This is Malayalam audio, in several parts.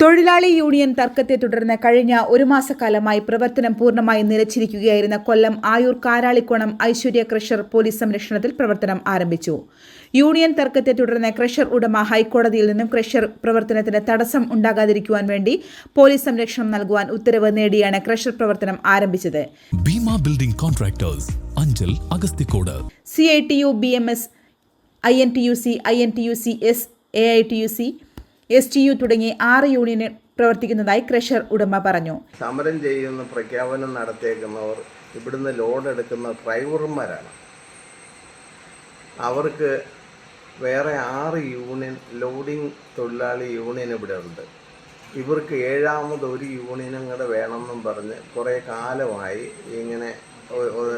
തൊഴിലാളി യൂണിയൻ തർക്കത്തെ തുടർന്ന് കഴിഞ്ഞ ഒരു മാസക്കാലമായി പ്രവർത്തനം പൂർണമായി നിലച്ചിരിക്കുകയായിരുന്ന കൊല്ലം ആയൂർ കാരാളിക്കോണം ഐശ്വര്യ ക്രഷർ പോലീസ് സംരക്ഷണത്തിൽ പ്രവർത്തനം ആരംഭിച്ചു. യൂണിയൻ തർക്കത്തെ തുടർന്ന് ക്രഷർ ഉടമ ഹൈക്കോടതിയിൽ നിന്നും ക്രഷർ പ്രവർത്തനത്തിന് തടസ്സം ഉണ്ടാകാതിരിക്കുവാൻ വേണ്ടി പോലീസ് സംരക്ഷണം നൽകുവാൻ ഉത്തരവ് നേടിയാണ് ക്രഷർ പ്രവർത്തനം ആരംഭിച്ചത്. Bhima building contractors Anchal Agasthikode C I T U B M S I N T U C I N T U C S A I T U C S T U തുടങ്ങി ആറ് യൂണിയൻ പ്രവർത്തിക്കുന്നതായി ക്രഷർ ഉടമ പറഞ്ഞു. സമരം ചെയ്യുന്ന പ്രഖ്യാപനം നടത്തിയേക്കുന്നവർ ഇവിടുന്ന് ലോഡ് എടുക്കുന്ന ഡ്രൈവർമാരാണ്. അവർക്ക് വേറെ ആറ് യൂണിയൻ ലോഡിംഗ് തൊഴിലാളി യൂണിയൻ ഇവിടെ ഉണ്ട്. ഇവർക്ക് ഏഴാമത് ഒരു യൂണിയനും കൂടെ വേണമെന്നും പറഞ്ഞ് കുറേ കാലമായി ഇങ്ങനെ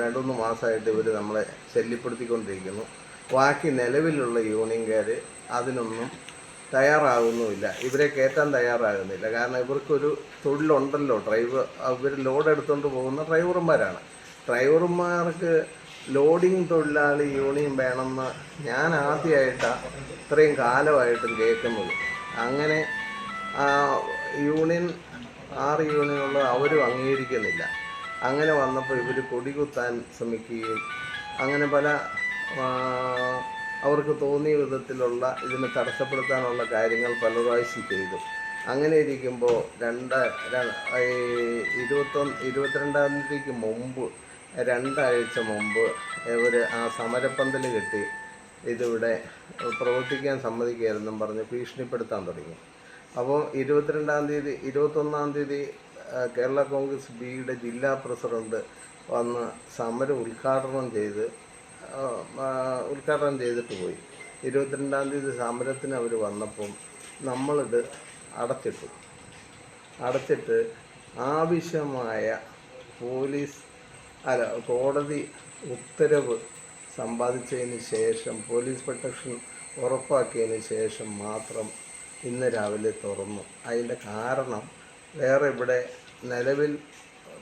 രണ്ടുമൂന്ന് മാസമായിട്ട് ഇവർ നമ്മളെ ശല്യപ്പെടുത്തിക്കൊണ്ടിരിക്കുന്നു. ബാക്കി നിലവിലുള്ള യൂണിയൻകാർ അതിനൊന്നും തയ്യാറാകുന്നുമില്ല. ഇവരെ കയറ്റാൻ തയ്യാറാകുന്നില്ല. കാരണം ഇവർക്കൊരു തൊഴിലുണ്ടല്ലോ. ഡ്രൈവർ ഇവർ ലോഡ് എടുത്തുകൊണ്ട് പോകുന്ന ഡ്രൈവർമാരാണ്. ഡ്രൈവർമാർക്ക് ലോഡിംഗ് തൊഴിലാളി യൂണിയൻ വേണമെന്ന് ഞാൻ ആദ്യമായിട്ടാണ് ഇത്രയും കാലമായിട്ടും കേൾക്കുന്നത്. അങ്ങനെ യൂണിയൻ ആറ് യൂണിയനുള്ള അവരും അംഗീകരിക്കുന്നില്ല. അങ്ങനെ വന്നപ്പോൾ ഇവർ കൊടികുത്താൻ ശ്രമിക്കുകയും അങ്ങനെ പല അവർക്ക് തോന്നിയ വിധത്തിലുള്ള ഇതിനെ തടസ്സപ്പെടുത്താനുള്ള കാര്യങ്ങൾ പല പ്രാവശ്യം ചെയ്തു. അങ്ങനെ ഇരിക്കുമ്പോൾ രണ്ട് ഇരുപത്തൊന്ന് ഇരുപത്തിരണ്ടാം തീയതിക്ക് മുമ്പ് രണ്ടാഴ്ച മുമ്പ് ഇവർ ആ സമരപ്പന്തൽ കെട്ടി ഇതിവിടെ പ്രവർത്തിക്കാൻ സമ്മതിക്കുകയായിരുന്നു പറഞ്ഞ് ഭീഷണിപ്പെടുത്താൻ തുടങ്ങി. അപ്പോൾ ഇരുപത്തിരണ്ടാം തീയതി ഇരുപത്തൊന്നാം തീയതി കേരള കോൺഗ്രസ് ബിയുടെ ജില്ലാ പ്രസിഡന്റ് വന്ന് സമരം ഉദ്ഘാടനം ചെയ്ത് ഉദ്ഘാടനം ചെയ്തിട്ട് പോയി. ഇരുപത്തിരണ്ടാം തീയതി സമരത്തിന് അവർ വന്നപ്പം നമ്മളിത് അടച്ചിട്ടു. അടച്ചിട്ട് ആവശ്യമായ പോലീസ് അല്ല കോടതി ഉത്തരവ് സമ്പാദിച്ചതിന് ശേഷം പോലീസ് പ്രൊട്ടക്ഷൻ ഉറപ്പാക്കിയതിന് ശേഷം മാത്രം ഇന്ന് രാവിലെ തുറന്നു. അതിന്റെ കാരണം വേറെ ഇവിടെ നിലവിൽ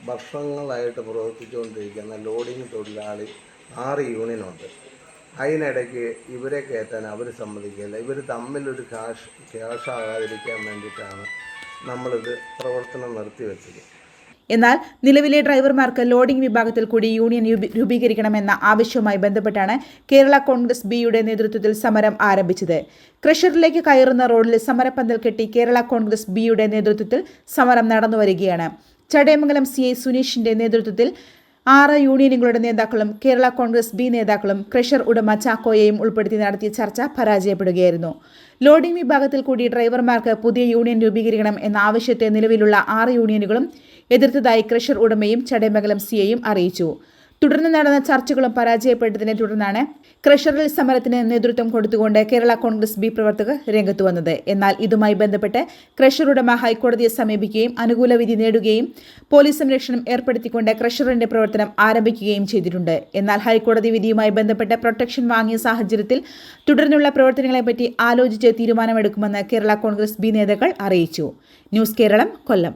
വർഷങ്ങളായിട്ട് പ്രവർത്തിച്ചുകൊണ്ടിരിക്കുന്ന ലോഡിംഗ് തൊഴിലാളി ആറ് യൂണിയനുണ്ട്. അതിനിടയ്ക്ക് ഇവരെ കയറ്റാൻ അവർ സമ്മതിക്കില്ല. ഇവർ തമ്മിലൊരു ക്യാഷ് ക്യാഷ് ആകാതിരിക്കാൻ വേണ്ടിയിട്ടാണ് നമ്മളിത് പ്രവർത്തനം നിർത്തിവെച്ചത് എന്നാൽ നിലവിലെ ഡ്രൈവർമാർക്ക് ലോഡിംഗ് വിഭാഗത്തിൽ കൂടി യൂണിയൻ രൂപീകരിക്കണമെന്ന ആവശ്യവുമായി ബന്ധപ്പെട്ടാണ് കേരള കോൺഗ്രസ് ബിയുടെ നേതൃത്വത്തിൽ സമരം ആരംഭിച്ചത്. ക്രഷറിലേക്ക് കയറുന്ന റോഡിൽ സമരപ്പന്തൽ കെട്ടി കേരള കോൺഗ്രസ് ബിയുടെ നേതൃത്വത്തിൽ സമരം നടന്നുവരികയാണ്. ചടയമംഗലം സി ഐ സുനീഷിന്റെ നേതൃത്വത്തിൽ ആറ് യൂണിയനുകളുടെ നേതാക്കളും കേരള കോൺഗ്രസ് ബി നേതാക്കളും ക്രഷർ ഉടമ ചാക്കോയെയും ഉൾപ്പെടുത്തി നടത്തിയ ചർച്ച പരാജയപ്പെടുകയായിരുന്നു. ലോഡിംഗ് വിഭാഗത്തിൽ കൂടി ഡ്രൈവർമാർക്ക് പുതിയ യൂണിയൻ രൂപീകരിക്കണം എന്ന ആവശ്യത്തെ നിലവിലുള്ള ആറ് യൂണിയനുകളും എതിർത്തതായി ക്രഷർ ഉടമയും ചടയമംഗലം സിയെയും അറിയിച്ചു. തുടർന്ന് നടന്ന ചർച്ചകളും പരാജയപ്പെട്ടതിനെ തുടർന്നാണ് ക്രഷറിൽ സമരത്തിന് നേതൃത്വം കൊടുത്തുകൊണ്ട് കേരള കോൺഗ്രസ് ബി പ്രവർത്തകർ രംഗത്ത് വന്നത്. എന്നാൽ ഇതുമായി ബന്ധപ്പെട്ട് ക്രഷർ ഉടമ ഹൈക്കോടതിയെ സമീപിക്കുകയും അനുകൂല വിധി നേടുകയും പോലീസ് സംരക്ഷണം ഏർപ്പെടുത്തിക്കൊണ്ട് ക്രഷറിന്റെ പ്രവർത്തനം ആരംഭിക്കുകയും ചെയ്തിട്ടുണ്ട്. എന്നാൽ ഹൈക്കോടതി വിധിയുമായി ബന്ധപ്പെട്ട് പ്രൊട്ടക്ഷൻ വാങ്ങിയ സാഹചര്യത്തിൽ തുടർന്നുള്ള പ്രവർത്തനങ്ങളെപ്പറ്റി ആലോചിച്ച് തീരുമാനമെടുക്കുമെന്ന് കേരള കോൺഗ്രസ് ബി നേതാക്കൾ അറിയിച്ചു. ന്യൂസ് കേരളം കൊല്ലം.